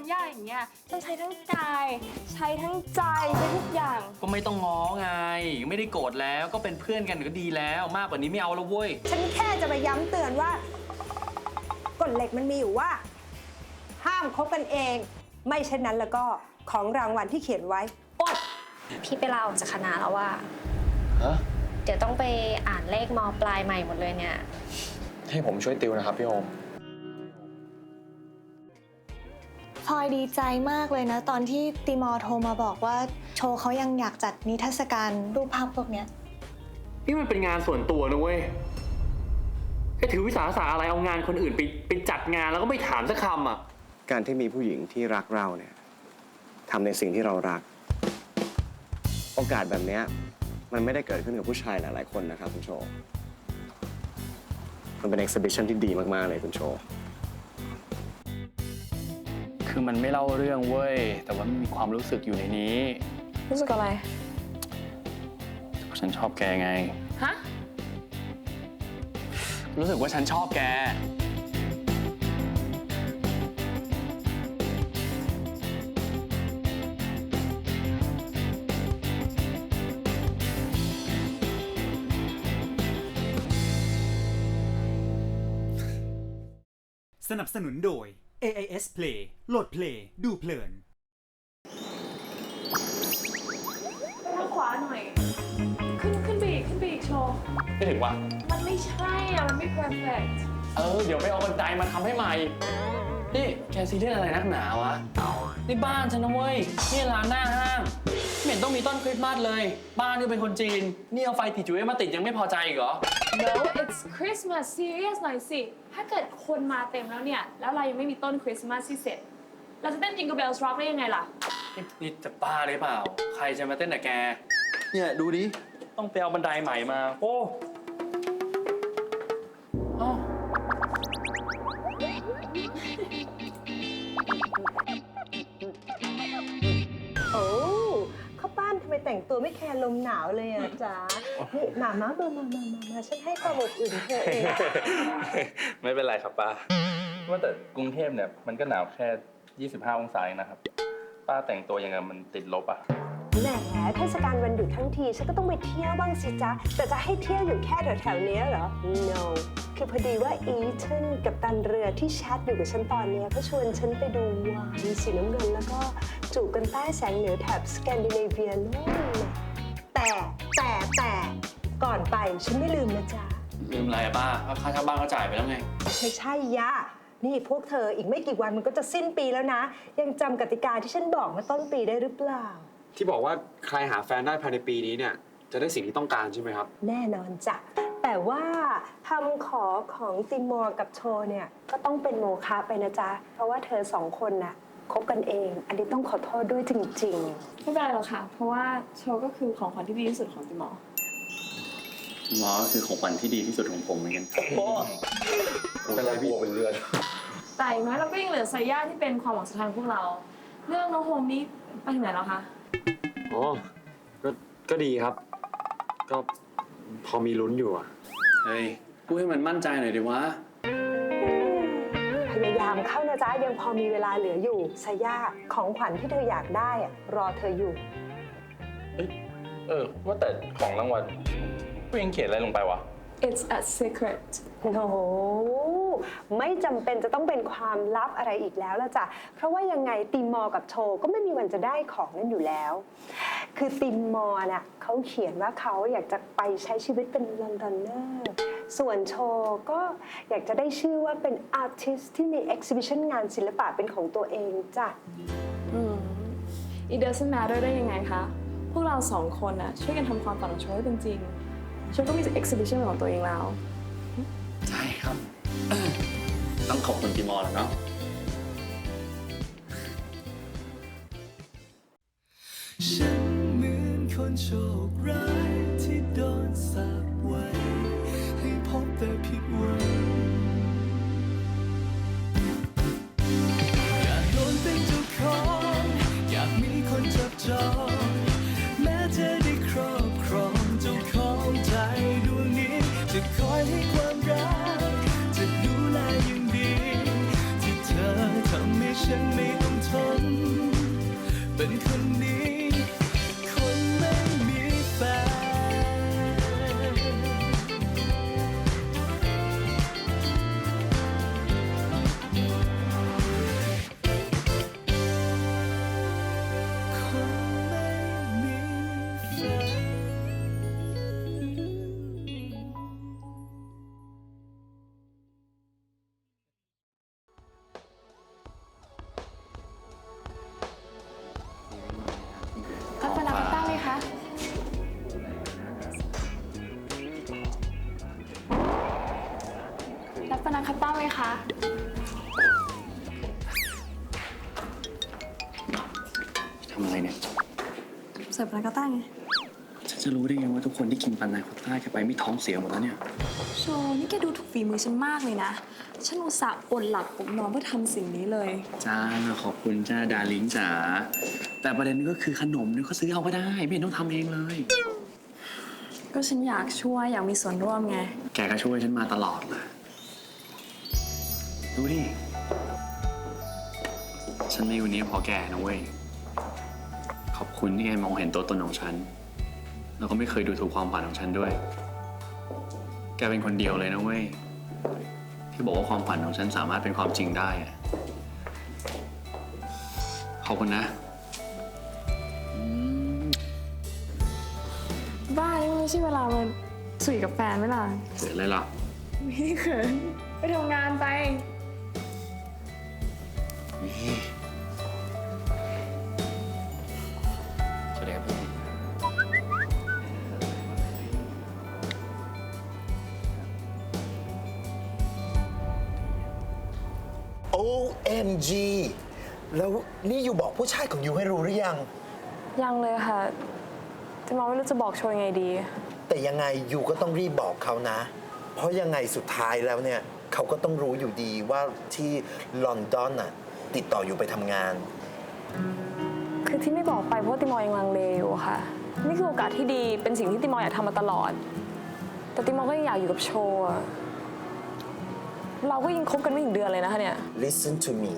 มง้อแกมันยากอย่างเงี้ยต้องใช้ทั้งกาย ใช้ทั้งใจใช้ทุกอย่าง ก็ไม่ต้องง้อไง ไม่ได้โกรธแล้วก็เป็นเพื่อนกันก็ดีแล้ว มากกว่านี้ไม่เอาแล้วเว้ย ฉันแค่จะมาย้ำเตือนว่ากฎเหล็กมันมีอยู่ว่า ห้ามคบกันเอง ไม่เช่นนั้นแล้วก็ของรางวัลที่เขียนไว้อด พี่ไปลาออกจากคณะแล้วว่า ฮะ เดี๋ยวต้องไปอ่านเลขมปลายใหม่หมดเลยเนี่ย ให้ผมช่วยติวนะครับพี่โอม ลอยดีใจมากเลยนะ ตอนที่ติมอร์โทรมาบอกว่าโชว์เขายังอยากจัดนิทรรศการรูปภาพพวกเนี้ย นี่มันเป็นงานส่วนตัวนะเว้ยจะถือวิสาสะอะไรเอางานคนอื่นไปไปจัดงานแล้วก็ไม่ถามสักคำอะ การที่มีผู้หญิงที่รักเราเนี่ยทำในสิ่งที่เรารัก โอกาสแบบเนี้ยมันไม่ได้เกิดขึ้นกับผู้ชายหลาย ๆ คนนะครับคุณโชว์มันเป็น exhibition ที่ดีมาก ๆ เลยคุณโชว์ คือมันไม่เล่าเรื่องเว้ย แต่ว่ามันมีความรู้สึกอยู่ในนี้ รู้สึกอะไร ฉันชอบแกไง ฮะ รู้สึกว่าฉันชอบแก สนับสนุนโดย AIS Play โหลดเพลงดูเพลินไปทางขวาหน่อย ขึ้นขึ้นไปอีกขึ้นไปอีกโชว์ ไม่ถึงว่ะ มันไม่ใช่อะมันไม่ perfect เออ เดี๋ยวไปเอาบันไดมาทำให้ใหม่ นี่แกซีเรียสอะไรนักหนาวะ นี่บ้านฉันนะเว้ย นี่ร้านหน้าห้างไม่เห็นต้องมีต้นคริสต์มาสเลย บ้านนี่เป็นคนจีน นี่เอาไฟติดจุ้ยมาติดยังไม่พอใจอีกเหรอ no it's Christmas serious หน่อยสิ ถ้าเกิดคนมาเต็มแล้วเนี่ย แล้วเรายังไม่มีต้นคริสต์มาสที่เสร็จ เราจะเต้น Jingle Bells Rock ได้ยังไงล่ะ นี่นี่จะบ้าหรือเปล่า ใครจะมาเต้นกับแก เนี่ยดูดิ ต้องไปเอาบันไดใหม่มา โอ้อ้ ไมแต่งตัวไม่แคร์ลมหนาวเลยอะจ๊ะนี่มามามามามามามาฉันให้ความอบอุ่นเธอเองไม่เป็นไรครับป้าว่าแต่กรุงเทพเนี่ยมันก็หนาวแค่ 25 องศาเองนะครับ ป้าแต่งตัวยังไงมันติดลบอะแหมเทศกาลวันหยุดทั้งทีฉันก็ต้องไปเที่ยวบ้างสิจ๊ะ แต่จะให้เที่ยวอยู่แค่แถวๆเนี้ยเหรอ no คือพอดีว่าอีเทนกับตันเรือที่แชทอยู่กับฉันตอนเนี้ยก็ชวนฉันไปดูวานสีน้ำเงินแล้วก็ จูบกันใต้แสงเหนือแถบสแกนดิเนเวียนู่นน่ะแต่แต่แต่ก่อนไปฉันไม่ลืมนะจ๊ะ ลืมอะไรอะป้าค่าเช่าบ้านก็จ่ายไปแล้วไง ไม่ใช่ยะ นี่พวกเธออีกไม่กี่วันมันก็จะสิ้นปีแล้วนะ ยังจำกติกาที่ฉันบอกเมื่อต้นปีได้หรือเปล่า ที่บอกว่าใครหาแฟนได้ภายในปีนี้เนี่ย จะได้สิ่งที่ต้องการใช่ไหมครับ แน่นอนจ้ะ แต่ว่าคำขอของติมอร์กับโชเนี่ย ก็ต้องเป็นโมฆะไปนะจ๊ะ เพราะว่าเธอสองคนน่ะ คบกันเอง อันนี้ต้องขอโทษด้วยจริง ไม่เป็นไรหรอกค่ะ เพราะว่าโชว์ก็คือของขวัญที่ดีที่สุดของติมอร์หมอคือของขวัญที่ดีที่สุดของผมเหมือนกันเป็นไรพี่เป็นเลือดแต่อย่างน้อยเราก็ยังเหลือไซย่าที่เป็นความหวังสุดท้ายของพวกเรา เรื่องน้องโฮมนี่ไปถึงไหนแล้วคะ อ๋อก็ก็ดีครับ ก็พอมีลุ้นอยู่อะเฮ้ยพูดให้มันมั่นใจหน่อยดิวะๆพยายามเข้านะจ๊ะยังพอมีเวลาเหลืออยู่สยาของขวัญที่เธออยากได้อะรอเธออยู่ เออ ว่าแต่ของรางวัลผู้หญิงเขียนอะไรลงไปวะ It's a secret โอ้โห ไม่จำเป็นจะต้องเป็นความลับอะไรอีกแล้วละจ้ะเพราะว่ายังไงติมมอร์กับโชก็ไม่มีวันจะได้ของนั้นอยู่แล้ว คือติมมอร์น่ะเขาเขียนว่าเขาอยากจะไปใช้ชีวิตเป็นลอนดอนเนอร์ส่วนโชก็อยากจะได้ชื่อว่าเป็นอาร์ติสที่มีเอ็กซิบิชันงานศิลปะเป็นของตัวเองจ้ะอืม It doesn't matter ได้ยังไงคะ พวกเราสองคนน่ะช่วยกันทำความฝันของโชว์ให้เป็นจริง โชว์ก็มี exhibition เป็นของตัวเองแล้ว ใช่ครับ ต้องขอบคุณพี่มอร์แหละเนาะฉันเหมือนคนโชคร้าย ทัศนาคัตต้าไหมคะ ทำอะไรเนี่ย เสิร์ฟพานาคัตต้าไง ฉันจะรู้ได้ไงว่าทุกคนที่กินปันนาคอตต้าแกไปไม่ท้องเสียหมดแล้วเนี่ย โชว์นี่แกดูถูกฝีมือฉันมากเลยนะ ฉันอุตส่าห์อดหลับอดนอนเพื่อทำสิ่งนี้เลย จ้า ขอบคุณจ้า ดาลิงจ๋า แต่ประเด็นก็คือขนมเนี่ยก็ซื้อเอาก็ได้ ไม่เห็นต้องทำเองเลย ก็ฉันอยากช่วยอยากมีส่วนร่วมไง แกก็ช่วยฉันมาตลอดเลย ดูดิ ฉันมีวันนี้เพอแกนะเว้ย ขอบคุณที่แกมองเห็นตัวตนของฉัน แล้วก็ไม่เคยดูถูกความฝันของฉันด้วย แกเป็นคนเดียวเลยนะเว้ย ที่บอกว่าความฝันของฉันสามารถเป็นความจริงได้อะขอบคุณนะ บ้านี่มันไม่ใช่เวลามาสุยกับแฟนไหมล่ะเสร็จเลยล่ะ ไม่ได้เขินไปทำงานไป สวัสดีครับพี่ OMG แล้วนี่อยู่บอกผู้ชายของยูให้รู้หรือยัง ยังเลยค่ะ จะมองไม่รู้จะบอกโชว์ยังไงดี แต่ยังไงยูก็ต้องรีบบอกเขานะ เพราะยังไงสุดท้ายแล้วเนี่ย เขาก็ต้องรู้อยู่ดีว่าที่ลอนดอนน่ะ ติดต่ออยู่ไปทำงาน คือที่ไม่บอกไปเพราะว่าติมอร์ยังลังเลอยู่อะค่ะ นี่คือโอกาสที่ดีเป็นสิ่งที่ติมอร์อยากทำมาตลอด แต่ติมอร์ก็ยังอยากอยู่กับโชว์อะเราก็ยังคบกันไม่ถึงเดือนเลยนะคะเนี่ย Listen to me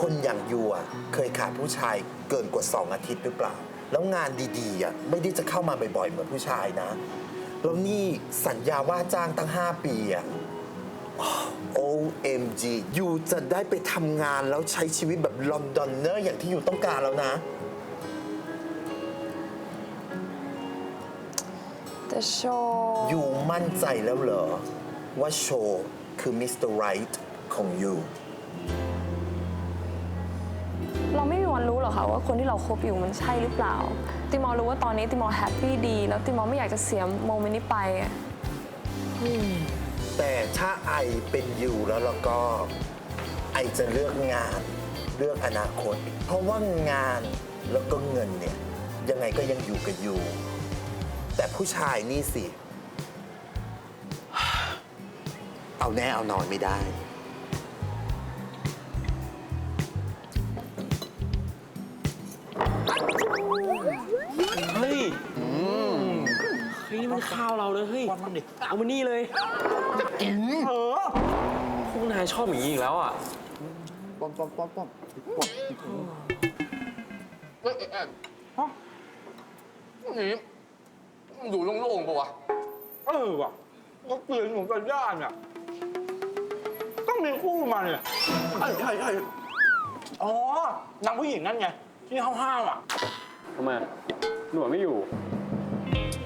คนอย่างยูอะเคยขาดผู้ชายเกินกว่า 2 อาทิตย์หรือเปล่า แล้วงานดีๆอะไม่ได้จะเข้ามาบ่อยๆ เหมือนผู้ชายนะ แล้วนี่สัญญาว่าจ้างตั้ง 5 ปีอะ OMG ยูจะได้ไปทำงานแล้วใช้ชีวิตแบบลอนดอนเนอร์อย่างที่ยูต้องการแล้วนะแต่โชว์ยูมั่นใจแล้วเหรอ ว่าโชว์คือมิสเตอร์ไรท์ของยูเราไม่มีวันรู้หรอกค่ะว่าคนที่เราคบอยู่มันใช่หรือเปล่า ติมอร์รู้ว่าตอนนี้ติมอร์แฮปปี้ดี แล้วติมอร์ไม่อยากจะเสียโมเมนต์นี้ไปอะ แต่ถ้าไอเป็นอยู่แล้วแล้วก็ไอจะเลือกงานเลือกอนาคต เพราะว่างานแล้วก็เงินเนี่ย ยังไงก็ยังอยู่กับยูแต่ผู้ชายนี่สิ เอาแน่เอานอนไม่ได้ ฮ้ยนี่มันข้าวเราเลยเฮ้ยวันมันดิเอามานี่เลยกินเออพวกนายชอบอย่างนี้อีกแล้วอะป้อมป้อมป้อมป้อมเฮ้ยแอนฮะนี่อยู่โล่งๆปะวะเออว่ะก็เปลี่ยนผมกับย่านอะต้องมีคู่มาเนี่ยใช่ใช่ใช่อ๋อนางผู้หญิงนั่นไงที่ห้าวๆอะทำไมหนวดไม่อยู่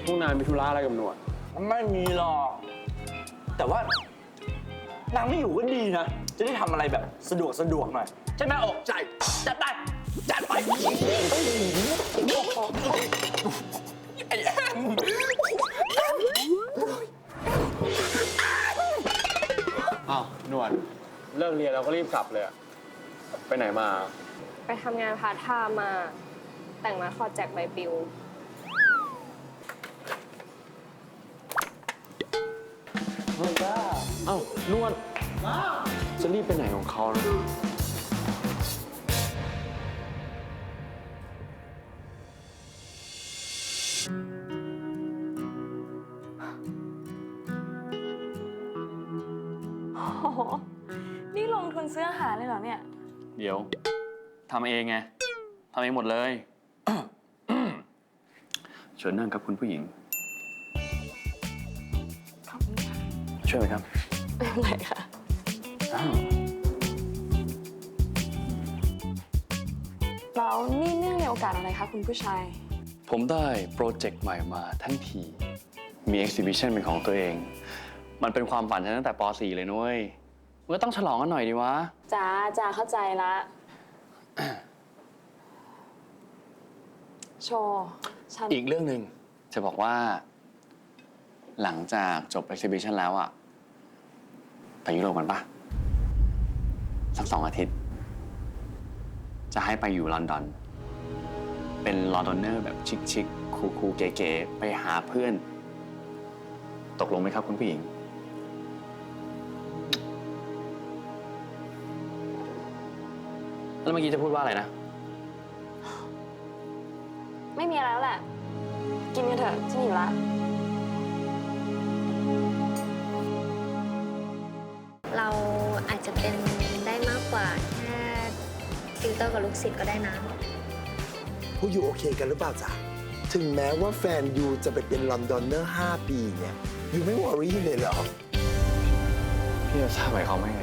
พวกนายมีธุระอะไรกับหนวด ไม่มีหรอก แต่ว่านางไม่อยู่ก็ดีนะ จะได้ทำอะไรแบบสะดวกสะดวกหน่อย ใช่ไหมอกใจ จัดไป จัดไปไอ้แอมอ้าวหนวด เลิกเรียนเราก็รีบกลับเลยอะไปไหนมา ไปทำงานพาร์ทไทม์มา แต่งมาคอแจ็คใบปลิว เอ้านวดจะรีบไปไหนของเขานะโอ้โหนี่ลงทุนซื้ออาหารเลยเหรอเนี่ย เดี๋ยวทำเองไงทำเองหมดเลย เชิญนั่งครับคุณผู้หญิง ขอบคุณค่ะ ช่วยไหมครับ ไม่เป็นไรค่ะอ้าวแล้วนี่เนื่องในโอกาสอะไรคะคุณผู้ชาย ผมได้โปรเจกต์ใหม่มาทั้งที มี e อ h ซิบิชันเป็นของตัวเอง มันเป็นความฝันฉันตั้งแต่ป .4 เลยนุ้ยมันก็ต้องฉลองกันหน่อยดีวะ จ้าจ้าเข้าใจละ โชว์ฉัน อีกเรื่องหนึ่งจะบอกว่า หลังจากจบ exhibition แล้วอะ ไปยุโรปกันปะสักสองอาทิตย์ จะให้ไปอยู่ลอนดอน เป็นลอนดอนเนอร์แบบชิคๆคูลๆเก๋ๆไปหาเพื่อน ตกลงไหมครับคุณผู้หญิง แล้วเมื่อกี้จะพูดว่าอะไรนะ ไม่มีอะไรแล้วแหละ กินกันเถอะฉันหิวละ กับลูกศิษย์ก็ได้นะพวกยูโอเคกันหรือเปล่าจ๊ะ ถึงแม้ว่าแฟนยูจะไปเป็นลอนดอนเนอร์ 5 ปีเนี่ยยูไม่วอรี่เลยเหรอ พี่จะทราบหมายความว่าไง